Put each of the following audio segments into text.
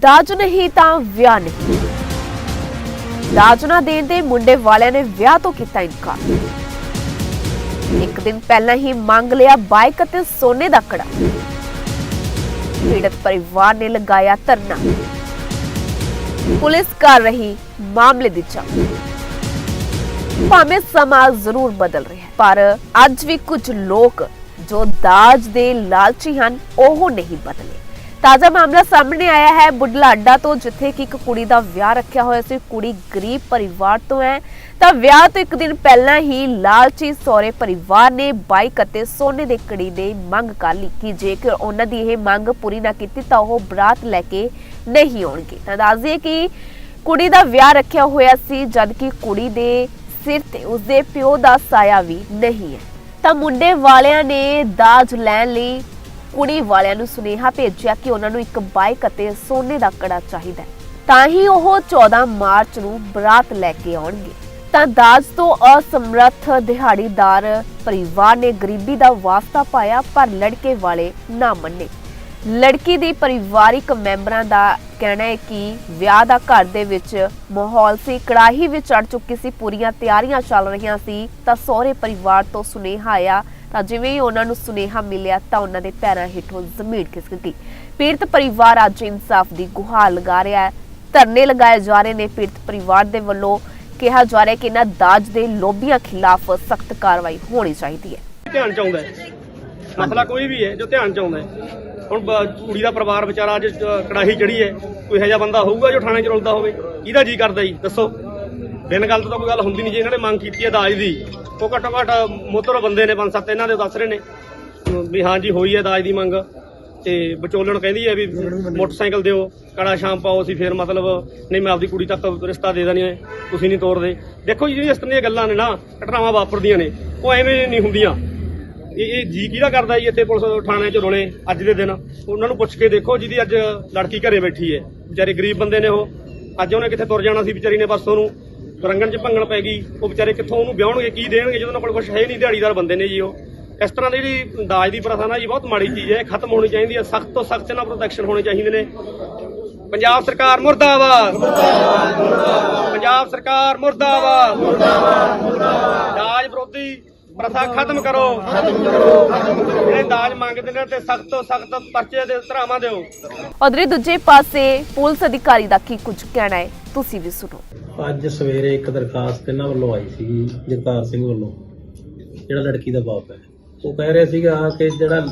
ਦਾਜ ਨਹੀਂ ਤਾਂ ਵਿਆਹ ਨਹੀਂ। ਦਾਜ ਨਾ ਦੇਣ ਦੇ ਮੁੰਡੇ ਵਾਲਿਆਂ ਨੇ ਵਿਆਹ ਤੋਂ ਕੀਤਾ ਇਨਕਾਰ। ਇੱਕ ਦਿਨ ਪਹਿਲਾਂ ਹੀ ਮੰਗ ਲਿਆ ਬਾਈਕ ਅਤੇ ਸੋਨੇ ਦਾ ਕੜਾ। ਪੀੜਤ ਪਰਿਵਾਰ ਨੇ ਲਗਾਇਆ ਧਰਨਾ। ਪੁਲਿਸ ਕਰ ਰਹੀ ਮਾਮਲੇ ਦੀ ਜਾਂਚ। ਭਾਵੇਂ ਸਮਾਂ ਜ਼ਰੂਰ ਬਦਲ ਰਿਹਾ ਹੈ, ਪਰ ਅੱਜ ਵੀ ਕੁਝ ਲੋਕ ਜੋ ਦਾਜ ਦੇ ਲਾਲਚੀ ਹਨ, ਉਹ ਨਹੀਂ ਬਦਲੇ। ਤਾਜ਼ਾ ਮਾਮਲਾ ਸਾਹਮਣੇ ਆਇਆ ਹੈ। ਬੁਢਲਾਡਾ ਤੋਂ ਜਿੱਥੇ ਕਿ ਇੱਕ ਕੁੜੀ ਦਾ ਵਿਆਹ ਰੱਖਿਆ ਹੋਇਆ ਸੀ, ਕੁੜੀ ਗਰੀਬ ਪਰਿਵਾਰ ਤੋਂ ਹੈ। ਤਾਂ ਵਿਆਹ ਤੋਂ ਇੱਕ ਦਿਨ ਪਹਿਲਾਂ ਹੀ ਲਾਲਚੀ ਸਹੁਰੇ ਪਰਿਵਾਰ ਨੇ ਬਾਈਕ ਅਤੇ ਸੋਨੇ ਦੇ ਕੜੀ ਦੇ ਮੰਗ ਕਰ ਲਈ ਕਿ ਜੇਕਰ ਉਹਨਾਂ ਦੀ ਇਹ ਮੰਗ ਪੂਰੀ ਨਾ ਕੀਤੀ ਤਾਂ ਉਹ ਬਰਾਤ ਲੈ ਕੇ ਨਹੀਂ ਆਉਣਗੇ। ਤਾਂ ਦੱਸ ਕਿ ਕੁੜੀ ਦਾ ਵਿਆਹ ਰੱਖਿਆ ਹੋਇਆ ਸੀ, ਜਦਕਿ ਕੁੜੀ ਦੇ ਸਿਰ ਤੇ ਉਸਦੇ ਪਿਓ ਦਾ ਸਾਇਆ ਵੀ ਨਹੀਂ ਹੈ। ਤਾਂ ਮੁੰਡੇ ਵਾਲਿਆਂ ਨੇ ਦਾਜ ਲੈਣ ਲਈ ਕੁੜੀ ਵਾਲਿਆਂ ਨੂੰ ਸੁਨੇਹਾ ਭੇਜਿਆ ਕਿ ਉਹਨਾਂ ਨੂੰ ਇੱਕ ਬਾਈਕ ਅਤੇ ਸੋਨੇ ਦਾ ਕੜਾ ਚਾਹੀਦਾ ਹੈ। ਤਾਂ ਹੀ ਉਹ 14 ਮਾਰਚ ਨੂੰ ਬਰਾਤ ਲੈ ਕੇ ਆਉਣਗੇ। ਤਾਂ ਦਾਜ ਤੋਂ ਅਸਮਰੱਥ ਦਿਹਾੜੀਦਾਰ ਪਰਿਵਾਰ ਨੇ ਗਰੀਬੀ ਦਾ ਵਾਸਤਾ ਪਾਇਆ, ਪਰ ਲੜਕੇ ਵਾਲੇ ਨਾ ਮੰਨੇ। ਲੜਕੀ ਦੀ ਪਰਿਵਾਰਿਕ ਮੈਂਬਰਾਂ ਦਾ ਕਹਿਣਾ ਹੈ ਕਿ ਵਿਆਹ ਦਾ ਘਰ ਦੇ ਵਿੱਚ ਮਾਹੌਲ ਸੀ, ਕੜਾਹੀ ਵਿੱਚ ਚੜ ਚੁੱਕੀ ਸੀ, ਪੂਰੀਆਂ ਤਿਆਰੀਆਂ ਚੱਲ ਰਹੀਆਂ ਸੀ, ਤਾਂ ਸਹੁਰੇ ਪਰਿਵਾਰ ਤੋਂ ਸੁਨੇਹਾ ਆਇਆ ਤਾਂ ਜਿਵੇਂ ਹੀ ਉਹਨਾਂ ਨੂੰ ਸੁਨੇਹਾ ਮਿਲਿਆ ਤਾਂ ਉਹਨਾਂ ਦੇ ਪੈਰਾਂ ਹੇਠੋਂ ਜ਼ਮੀਨ ਖਿਸਕ ਗਈ। ਪੀੜਤ ਪਰਿਵਾਰ ਅੱਜ ਇਨਸਾਫ ਦੀ ਗੁਹਾਰ ਲਗਾ ਰਿਹਾ ਹੈ। ਧਰਨੇ ਲਗਾਏ ਜਾ ਰਹੇ ਨੇ। ਪੀੜਤ ਪਰਿਵਾਰ ਦੇ ਵੱਲੋਂ ਕਿਹਾ ਜਾ ਰਿਹਾ ਕਿ ਇਹਨਾਂ ਦਾਜ ਦੇ ਲੋਭੀਆਂ ਖਿਲਾਫ ਸਖਤ ਕਾਰਵਾਈ ਹੋਣੀ ਚਾਹੀਦੀ ਹੈ। ਧਿਆਨ ਚ ਹੈ? ਮਸਲਾ ਕੋਈ ਵੀ ਹੈ ਜੋ ਧਿਆਨ ਚ ਆਉਂਦਾ ਹੈ। ਹੁਣ ਕੁੜੀ ਦਾ ਪਰਿਵਾਰ ਵਿਚਾਰਾ ਅੱਜ ਕੜਾਹੀ ਚੜੀ ਹੈ। ਕੋਈ ਇਹੋ ਜਿਹਾ ਬੰਦਾ ਹੋਊਗਾ ਜੋ ਥਾਣੇ ਚ ਰੁਲਦਾ ਹੋਵੇ? ਇਹਦਾ ਜੀ ਕਰਦਾ ਜੀ? ਦੱਸੋ। ਬਿਨ ਗੱਲ ਤੋਂ ਤਾਂ ਕੋਈ ਗੱਲ ਹੁੰਦੀ ਨਹੀਂ ਜੀ, ਇਹਨਾਂ ਨੇ ਮੰਗ ਕੀਤੀ ਹੈ ਦਾਜ ਦੀ। ਉਹ ਘੱਟੋ ਘੱਟ ਮੋਤਰ ਬੰਦੇ ਨੇ, ਪੰਜ ਸੱਤ ਇਹਨਾਂ ਦੇ ਦੱਸ ਰਹੇ ਨੇ। ਵੀ ਹਾਂ ਜੀ, ਹੋਈ ਹੈ ਦਾਜ ਦੀ ਮੰਗ। ਤੇ ਵਿਚੋਲਣ ਕਹਿੰਦੀ ਹੈ ਵੀ ਮੋਟਰਸਾਈਕਲ ਦਿਓ, ਕੜਾ ਸ਼ਾਮ ਪਾਓ, ਅਸੀਂ ਫਿਰ ਮਤਲਬ ਨਹੀਂ, ਮੈਂ ਆਪਦੀ ਕੁੜੀ ਤੱਕ ਰਿਸ਼ਤਾ ਦੇ ਦੇਣੀ ਹੈ, ਤੁਸੀਂ ਨਹੀਂ ਤੋਰਦੇ। ਦੇਖੋ ਜੀ, ਜਿਹੜੀਆਂ ਇਸ ਤਰ੍ਹਾਂ ਦੀਆਂ ਗੱਲਾਂ ਨੇ ਨਾ, ਘਟਨਾਵਾਂ ਵਾਪਰਦੀਆਂ ਨੇ, ਉਹ ਐਵੇਂ ਨਹੀਂ ਹੁੰਦੀਆਂ। ਇਹ ਇਹ ਜੀ ਕਿਹਦਾ ਕਰਦਾ ਜੀ, ਇੱਥੇ ਪੁਲਿਸ ਥਾਣੇ 'ਚ ਰੋਲੇ ਅੱਜ ਦੇ ਦਿਨ। ਉਹਨਾਂ ਨੂੰ ਪੁੱਛ ਕੇ ਦੇਖੋ, ਜਿਹਦੀ ਅੱਜ ਲੜਕੀ ਘਰੇ ਬੈਠੀ ਹੈ। ਵਿਚਾਰੇ ਗਰੀਬ ਬੰਦੇ ਨੇ ਉਹ। ਅੱਜ ਉਹਨੇ ਕਿੱਥੇ ਤੁਰ ਜਾਣਾ ਸੀ ਵਿਚਾਰੀ ਨੇ ਬਸ ਉਹਨੂੰ ਰੰਗਣ 'ਚ ਭੰਗਣ ਪੈ ਗਈ, ਉਹ ਵਿਚਾਰੇ ਕਿੱਥੋਂ ਉਹਨੂੰ ਵਿਆਹਣਗੇ, ਕੀ ਦੇਣਗੇ, ਜਦੋਂ ਉਹਨਾਂ ਕੋਲ ਕੁਝ ਹੈ ਨਹੀਂ ਦਿਹਾੜੀਦਾਰ ਬੰਦੇ ਨੇ ਜੀ ਉਹ। ਇਸ ਤਰ੍ਹਾਂ ਦੀ ਜਿਹੜੀ ਦਾਜ ਦੀ ਪ੍ਰਥਾ ਨਾ ਜੀ, ਬਹੁਤ ਮਾੜੀ ਚੀਜ਼ ਹੈ ਖਤਮ ਹੋਣੀ ਚਾਹੀਦੀ ਹੈ, ਸਖਤ ਤੋਂ ਸਖਤ ਇਹਨਾਂ ਪ੍ਰੋਟੈਕਸ਼ਨ ਹੋਣੇ ਚਾਹੀਦੇ ਨੇ। ਪੰਜਾਬ ਸਰਕਾਰ ਮੁਰਦਾਬਾਦ। ਪੰਜਾਬ ਸਰਕਾਰ ਮੁਰਦਾਬਾਦ। ਦਾਜ ਵਿਰੋਧੀ ਪ੍ਰਥਾ ਖਤਮ ਕਰੋ। ਜਿਹੜੇ ਦਾਜ ਮੰਗਦੇ ਨੇ ਤੇ ਸਖਤ ਤੋਂ ਸਖਤ ਪਰਚੇ ਦੇ ਧਰਾਵਾਂ ਦਿਓ। ਉਧਰੇ ਦੂਜੇ ਪਾਸੇ ਪੁਲਿਸ ਅਧਿਕਾਰੀ ਦਾ ਕੀ ਕੁਝ ਕਹਿਣਾ ਹੈ? ਤੁਸੀਂ ਵੀ ਸੁਣੋ। ਅੱਜ ਸਵੇਰੇ ਇੱਕ ਦਰਖਾਸਤ ਇਹਨਾਂ ਵੱਲੋਂ ਆਈ ਸੀ, ਜਗਤਾਰ ਸਿੰਘ ਵੱਲੋਂ, ਜਿਹੜਾ ਲੜਕੀ ਦਾ ਬਾਪ ਹੈ। ਉਹ ਕਹਿ ਰਿਹਾ ਸੀਗਾ ਕਿ ਜਿਹੜਾ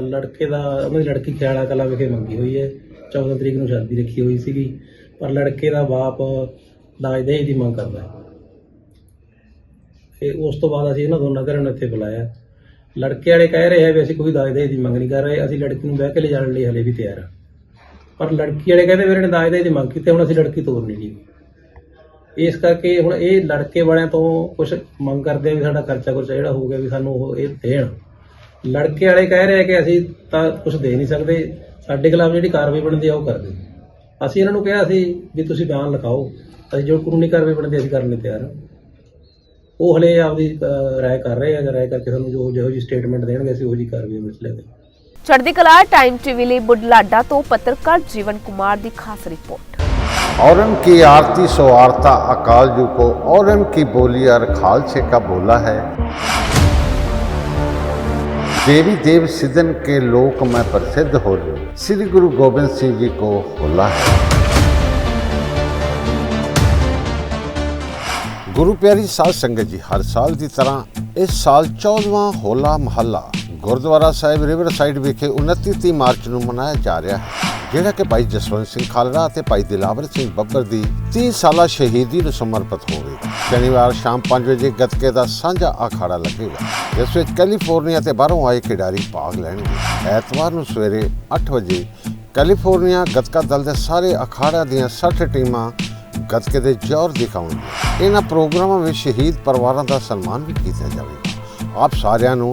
ਲੜਕੇ ਦਾ, ਉਹਨਾਂ ਦੀ ਲੜਕੀ ਖਿਆਲਾ ਕਲਾ ਵਿਖੇ ਮੰਗੀ ਹੋਈ ਹੈ। 14 ਤਰੀਕ ਨੂੰ ਸ਼ਾਦੀ ਰੱਖੀ ਹੋਈ ਸੀਗੀ, ਪਰ ਲੜਕੇ ਦਾ ਬਾਪ ਦਾਜ ਦਹੇਜ ਦੀ ਮੰਗ ਕਰਦਾ ਤੇ ਉਸ ਤੋਂ ਬਾਅਦ ਅਸੀਂ ਇਹਨਾਂ ਦੋਨਾਂ ਘਰਾਂ ਨੂੰ ਇੱਥੇ ਬੁਲਾਇਆ। ਲੜਕੇ ਵਾਲੇ ਕਹਿ ਰਹੇ ਆ ਵੀ ਅਸੀਂ ਕੋਈ ਦਾਜ ਦਹੇਜ ਦੀ ਮੰਗ ਨਹੀਂ ਕਰ ਰਹੇ, ਅਸੀਂ ਲੜਕੀ ਨੂੰ ਬਹਿ ਕੇ ਲਿਜਾਣ ਲਈ ਹਲੇ ਵੀ ਤਿਆਰ ਹਾਂ। ਪਰ ਲੜਕੀ ਵਾਲੇ ਕਹਿੰਦੇ ਮੇਰੇ ਨੇ ਦਾਜ ਦੇ ਦੀ ਮੰਗ ਕੀਤੀ, ਹੁਣ ਅਸੀਂ ਲੜਕੀ ਤੋਰਨੀ ਜੀ। ਇਸ ਕਰਕੇ ਹੁਣ ਇਹ ਲੜਕੇ ਵਾਲਿਆਂ ਤੋਂ ਕੁਝ ਮੰਗ ਕਰਦੇ ਆ ਵੀ ਸਾਡਾ ਖਰਚਾ ਕੁਰਚਾ ਜਿਹੜਾ ਹੋ ਗਿਆ ਵੀ ਸਾਨੂੰ ਉਹ ਇਹ ਦੇਣ। ਲੜਕੇ ਵਾਲੇ ਕਹਿ ਰਹੇ ਆ ਕਿ ਅਸੀਂ ਤਾਂ ਕੁਝ ਦੇ ਨਹੀਂ ਸਕਦੇ, ਸਾਡੇ ਖਿਲਾਫ ਜਿਹੜੀ ਕਾਰਵਾਈ ਬਣਦੀ ਆ ਉਹ ਕਰਦੇ ਅਸੀਂ ਇਹਨਾਂ ਨੂੰ ਕਿਹਾ ਸੀ ਵੀ ਤੁਸੀਂ ਬਿਆਨ ਲਿਖਾਓ, ਅਸੀਂ ਜੋ ਕਾਨੂੰਨੀ ਕਾਰਵਾਈ ਬਣਦੀ ਅਸੀਂ ਕਰਨ ਲਈ ਤਿਆਰ ਹਾਂ। ਉਹ ਹਲੇ ਆਪਦੀ ਰਾਏ ਕਰ ਰਹੇ ਆ ਜਾਂ ਰਾਏ ਕਰਕੇ ਸਾਨੂੰ ਜੋ ਜਿਹੋ ਜੀ ਸਟੇਟਮੈਂਟ ਦੇਣਗੇ, ਅਸੀਂ ਉਹੋ ਜੀ ਕਾਰਵਾਈ ਵਿੱਚ ਲੈ ਕੇ ਚੜ੍ਹਦੀ ਕਲਾ ਟਾਈਮ ਟੀਵੀ ਲਈ ਬੁੱਢਲਾਡਾ ਤੋਂ ਪੱਤਰਕਾਰ ਜੀਵਨ ਕੁਮਾਰ ਦੀ ਖਾਸ ਰਿਪੋਰਟ। औरम की आरती सो आरता अकाल जू को औरम की बोली और खालसे का बोला है देवी देव सिदन के लोक में प्रसिद्ध हो रहे श्री गुरु गोबिंद सिंह जी को होला है ਗੁਰੂ ਪਿਆਰੀ ਸਾਧ ਸੰਗਤ ਜੀ, ਹਰ ਸਾਲ ਦੀ ਤਰ੍ਹਾਂ ਇਸ ਸਾਲ 14ਵਾਂ ਹੋਲਾ ਮਹੱਲਾ ਗੁਰਦੁਆਰਾ ਸਾਹਿਬ ਰਿਵਰ ਸਾਈਡ ਵਿਖੇ 29 30 ਮਾਰਚ ਨੂੰ ਮਨਾਇਆ ਜਾ ਰਿਹਾ ਹੈ, ਜਿਹੜਾ ਕਿ ਭਾਈ ਜਸਵੰਤ ਸਿੰਘ ਖਾਲੜਾ ਅਤੇ ਭਾਈ ਦਿਲਾਵਰ ਸਿੰਘ ਬੱਬਰ ਦੀ 30 ਸਾਲਾ ਸ਼ਹੀਦੀ ਨੂੰ ਸਮਰਪਿਤ ਹੋਵੇਗਾ। ਸ਼ਨੀਵਾਰ ਸ਼ਾਮ 5 ਵਜੇ ਗੱਤਕੇ ਦਾ ਸਾਂਝਾ ਅਖਾੜਾ ਲੱਗੇਗਾ, ਜਿਸ ਵਿੱਚ ਕੈਲੀਫੋਰਨੀਆ ਤੇ ਬਾਹਰੋਂ ਆਏ ਖਿਡਾਰੀ ਭਾਗ ਲੈਣਗੇ। ਐਤਵਾਰ ਨੂੰ ਸਵੇਰੇ 8 ਵਜੇ ਕੈਲੀਫੋਰਨੀਆ ਗੱਤਕਾ ਦਲ ਦੇ ਸਾਰੇ ਅਖਾੜਿਆਂ ਦੀਆਂ 60 ਟੀਮਾਂ ਗੱਤਕੇ ਦੇ ਜ਼ੋਰ ਦਿਖਾਉਣਗੇ ਇਹਨਾਂ ਪ੍ਰੋਗਰਾਮਾਂ ਵਿੱਚ ਸ਼ਹੀਦ ਪਰਿਵਾਰਾਂ ਦਾ ਸਨਮਾਨ ਵੀ ਕੀਤਾ ਜਾਵੇਗਾ। ਆਪ ਸਾਰਿਆਂ ਨੂੰ